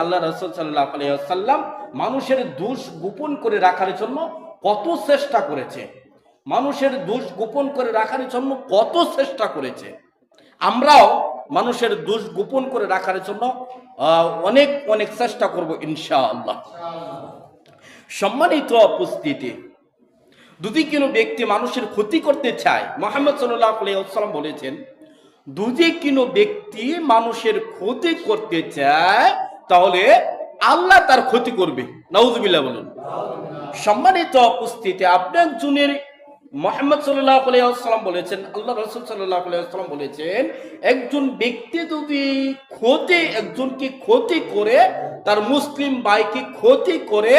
আল্লাহ রসুল সাল্লাহ আলাইসাল্লাম মানুষের দোষ গোপন করে রাখার জন্য কত চেষ্টা করেছে। মানুষের দোষ গোপন করে রাখার জন্য কত চেষ্টা করেছে। আমরাও মানুষের দোষ গোপন করে রাখার জন্য অনেক অনেক চেষ্টা করব ইনশাআল্লাহ। সম্মানিত উপস্থিতি যদি কোনো ব্যক্তি মানুষের ক্ষতি করতে চায়, মোহাম্মদ সাল্লাহ আলাইসাল্লাম বলেছেন যদি কোনো ব্যক্তি মানুষের ক্ষতি করতে চায় তাহলে আল্লাহ তার ক্ষতি করবে। নাউজুবিল্লাহ বলুন। সম্মানিত উপস্থিতি, আপনি একজনের মোহাম্মদ সাল্লাহ বলেছেন, আল্লাহ রসুল সাল্লাহ বলেছেন, একজন ব্যক্তি যদি ক্ষতি, একজনকে ক্ষতি করে, তার মুসলিম ভাইকে ক্ষতি করে,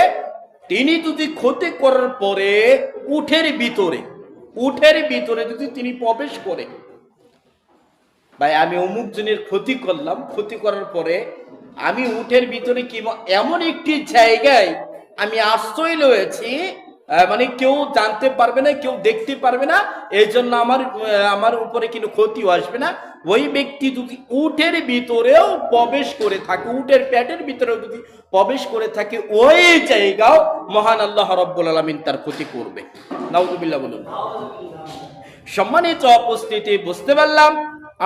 তিনি যদি ক্ষতি করার পরে উঠের ভিতরে উঠের ভিতরে যদি তিনি প্রবেশ করে, ভাই আমি অমুক জনের ক্ষতি করলাম, ক্ষতি করার পরে আমি উঠের ভিতরে কি এমন একটি জায়গায় আমি আশ্রয় রয়েছি মানে কেউ জানতে পারবে না, কেউ দেখতে পারবে না এই জন্য আমার আমার উপরে কিন্তু ক্ষতিও আসবে না। ওই ব্যক্তি যদি উঠের ভিতরেও প্রবেশ করে থাকে উটের প্যাটের ভিতরেও যদি প্রবেশ করে থাকে, ওই জায়গাও মহান আল্লাহ রব্বুল আলমিন তার ক্ষতি করবে। নাউজুবিল্লাহ বলুন। সম্মানিত উপস্থিতি, বুঝতে পারলাম?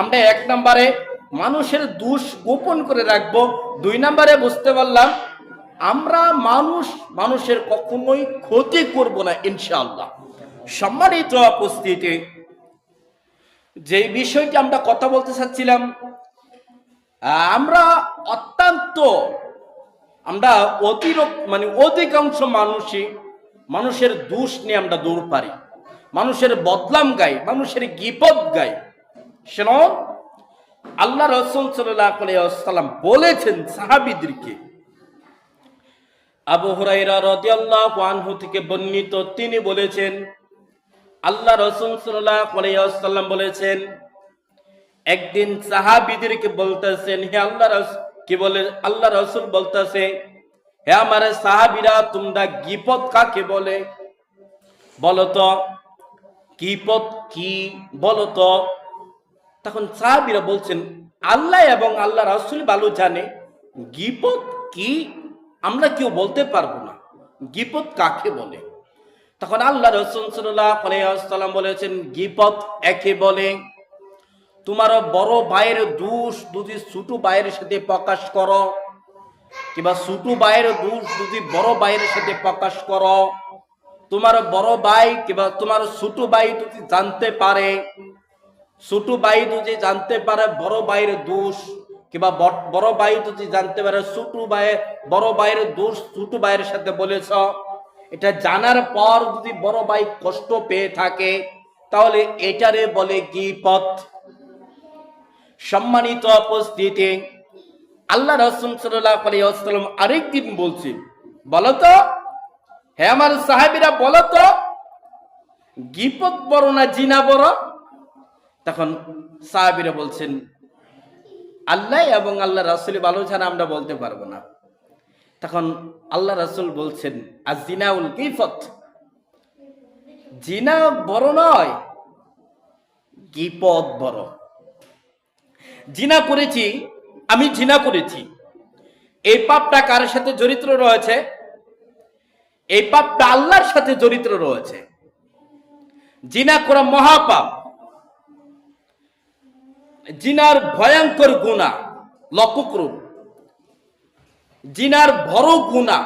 আমরা এক নম্বরে মানুষের দোষ গোপন করে রাখব। দুই নম্বরে বুঝতে পারলাম, আমরা মানুষ, মানুষের কখনোই ক্ষতি করব না, ইনশাআল্লাহ। সম্মানিত উপস্থিতি যে বিষয়টি আমরা কথা বলতে চাচ্ছিলাম আমরা অত্যন্ত, আমরা অতিরক মানে অধিকাংশ মানুষই মানুষের দোষ নিয়ে আমরা দৌড় পারি। মানুষের বদলাম গাই, মানুষের গিপদ গাই। শোন আল্লাহ রসুল সাল্লাম বলেছেন সাহাবিদেরকে। আবু হুরাইরা রাদিয়াল্লাহু আনহু থেকে বর্ণিত তিনি বলেছেন, আল্লাহ রসুল সাল্লাম বলেছেন, একদিন সাহাবিদেরকে বলতেছেন, হে আল্লাহ কি বলে, আল্লাহ রসুল বলতেছে, হে আমার সাহাবিরা, তোমরা গিপত কাকে বলে? বলতো, গিপত কি বলতো? তখন সাহাবিরা বলছেন, আল্লাহ এবং আল্লাহ রাসুল ভালো জানে, গিপত কি আমরা কেউ বলতে পারব না। গিপত কাকে বলে? তখন আল্লাহ রসুল সাল্লাম বলেছেন, গিপত একে বলে, তোমার বড় ভাইয়ের দোষ যদি ছোট ভাইয়ের সাথে প্রকাশ করো, কিংবা ছোট ভাইয়ের দোষ যদি বড় ভাইয়ের সাথে প্রকাশ করো, তোমার বড় ভাই কিংবা তোমার ছোট ভাই যদি জানতে পারে ছোট ভাই যদি জানতে পারে, বড় ভাইয়ের দোষ, কিংবা বড় ভাই যদি জানতে পারে, ছোট ভাই, বড় ভাইয়ের দোষ ছোট ভাইয়ের সাথে বলেছ। এটা জানার পর যদি বড় ভাই কষ্ট পেয়ে থাকে, তাহলে এটারে বলে গিপথ সম্মানিত উপস্থিতি, আল্লাহ রসুল সাল্লাম আরেকদিন বলছি বলতো হ্যাঁ আমার সাহেবেরা বলতো গিপত বড় না জিনা বড়? তখন সাহাবিরা বলছেন, আল্লাহ এবং আল্লাহ রাসুল ভালো ছাড়া আমরা বলতে পারব না। তখন আল্লাহ রাসুল বলছেন আর জিনাউল গিফত। জিনা বড় নয় গিপদ বড়। জিনা করেছি, আমি জিনা করেছি। এই পাপটা কার সাথে জড়িত রয়েছে? এই পাপটা আল্লাহর সাথে জড়িত রয়েছে। জিনা করা মহাপাপ। জিনার ভয়ঙ্কর গুণা লক্ষ্য করুন জিনার বড় গুণা,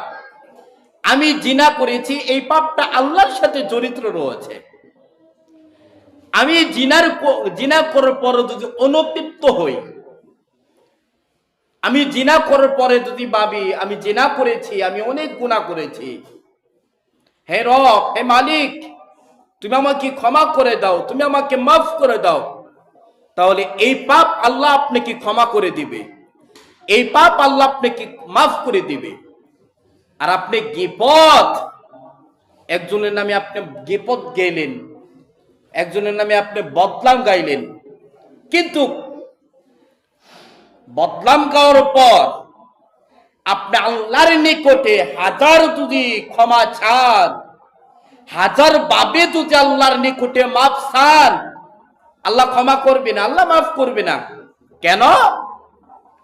আমি জিনা করেছি, এই পাপটা আল্লাহর সাথে জড়িত রয়েছে। আমি জিনার জিনা করার পরে যদি অনুতৃপ্ত হই, আমি জিনা করার পরে যদি ভাবি, আমি জিনা করেছি, আমি অনেক গুণা করেছি। হে রব, হে মালিক, তুমি আমাকে ক্ষমা করে দাও, তুমি আমাকে মাফ করে দাও। তাহলে এই পাপ আল্লাহ আপনাকে ক্ষমা করে দিবে। এই পাপ আল্লাহ আপনাকে মাফ করে দিবে। আর আপনি গিপদ একজনের নামে আপনি গিপদ গেলেন, একজনের নামে আপনি বদলাম গাইলেন। কিন্তু বদলাম গাওয়ার পর আপনি আল্লাহর নিকটে হাজার যদি ক্ষমা চান, হাজার বাবে যদি আল্লাহর নিকটে মাফ চান আল্লাহ ক্ষমা করবে না, আল্লাহ মাফ করবে না। কেন?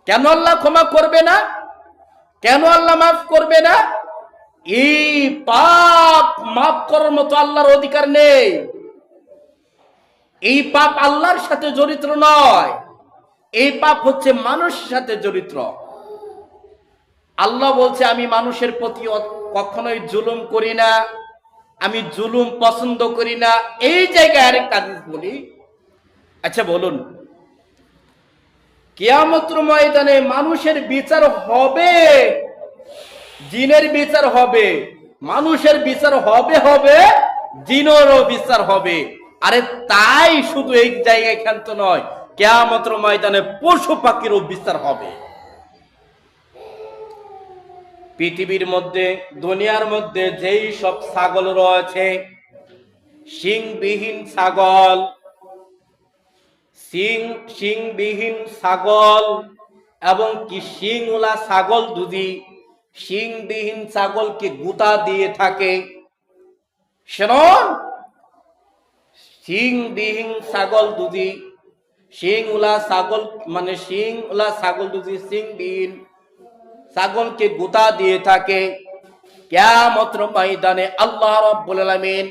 কেন আল্লাহ ক্ষমা করবে না? কেন আল্লাহ মাফ করবে না? এই পাপ মাফ করার মতো আল্লাহর অধিকার নেই। এই পাপ আল্লাহর সাথে জড়িত নয়। এই পাপ হচ্ছে মানুষের সাথে জড়িত। আল্লাহ বলছে, আমি মানুষের প্রতি কখনোই জুলুম করি না, আমি জুলুম পছন্দ করি না। এই জায়গায় আরেক কাদিস বলি আচ্ছা বলুন। কেয়ামত্র ময়দানে মানুষের বিচার হবে, জিনের বিচার হবে, মানুষের বিচার হবে হবে, জিনেরও বিচার হবে। আরে তাই শুধু এই জায়গায় ক্ষান্ত নয়, কেয়ামত্র ময়দানে পশু পাখিরও বিচার হবে। পৃথিবীর মধ্যে, দুনিয়ার মধ্যে যেই সব ছাগল রয়েছে শিংবিহীন ছাগল সিং শিংবিহীন ছাগল এবং কি শিংওলা ছাগল দুদি শিংবিহীন ছাগলকে গুতা দিয়ে থাকে। শুনুন শিংবিহীন ছাগল দুদি শিংওলা ছাগল মানে শিংওলা ছাগল দুদি শিংবিহীন ছাগলকে গুতা দিয়ে থাকে। কেয়ামত্র ময়দানে আল্লাহ রব্বুল আলামিন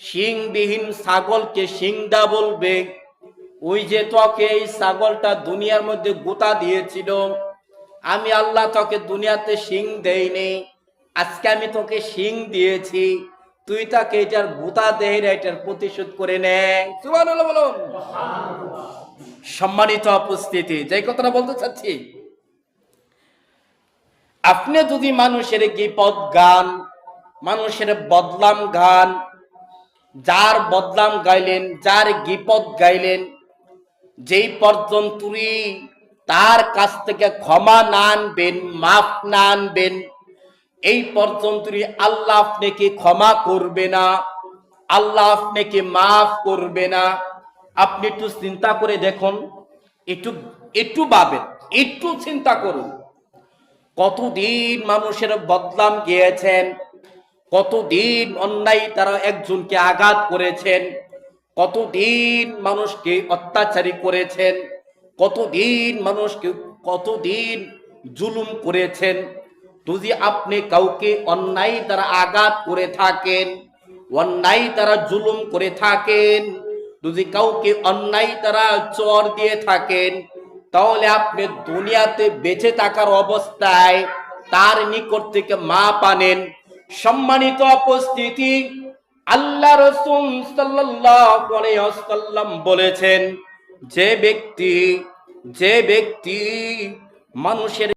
শিংবিহীন ছাগলকে শিংদা বলবে। ওই যে তোকে এই ছাগলটা দুনিয়ার মধ্যে গোতা দিয়েছিল, আমি আল্লাহ তোকে দুনিয়াতে শিং দেইনি, আজকে আমি তোকে শিং দিয়েছি, তুই তাকে এটার গোতা দেয় এটার প্রতিশোধ করে নে। সম্মানিত উপস্থিতি, যে কথাটা বলতে চাচ্ছি, আপনি যদি মানুষের গিপদ গান, মানুষের বদলাম গান, যার বদলাম গাইলেন, যার গিপদ গাইলেন যেই পর্যন্তই তার কাছ থেকে ক্ষমা না আনবেন, মাফ না আনবেন, এই পর্যন্তই আল্লাহ আপনাকে ক্ষমা করবে না, আল্লাহ আপনাকে মাফ করবে না। আপনি একটু চিন্তা করে দেখুন, একটু একটু ভাবেন, একটু চিন্তা করুন। কতদিন মানুষের বদলাম গিয়েছেন, কতদিন অন্যায় তারা একজনকে আঘাত করেছেন কতদিন মানুষকে অত্যাচারী করেছেন? কতদিন মানুষকে, কতদিন জুলুম করেছেন? যদি আপনি কাউকে অন্যায় দ্বারা আঘাত করে থাকেন, অন্যায় দ্বারা জুলুম করে থাকেন, যদি কাউকে অন্যায় দ্বারা চর দিয়ে থাকেন, তাহলে আপনি দুনিয়াতে বেঁচে থাকার অবস্থায় তার নিকট থেকে মা পানেন সম্মানিত উপস্থিতি আল্লাহ রসুল সাল্লাম বলেছেন যে ব্যক্তি যে ব্যক্তি মানুষের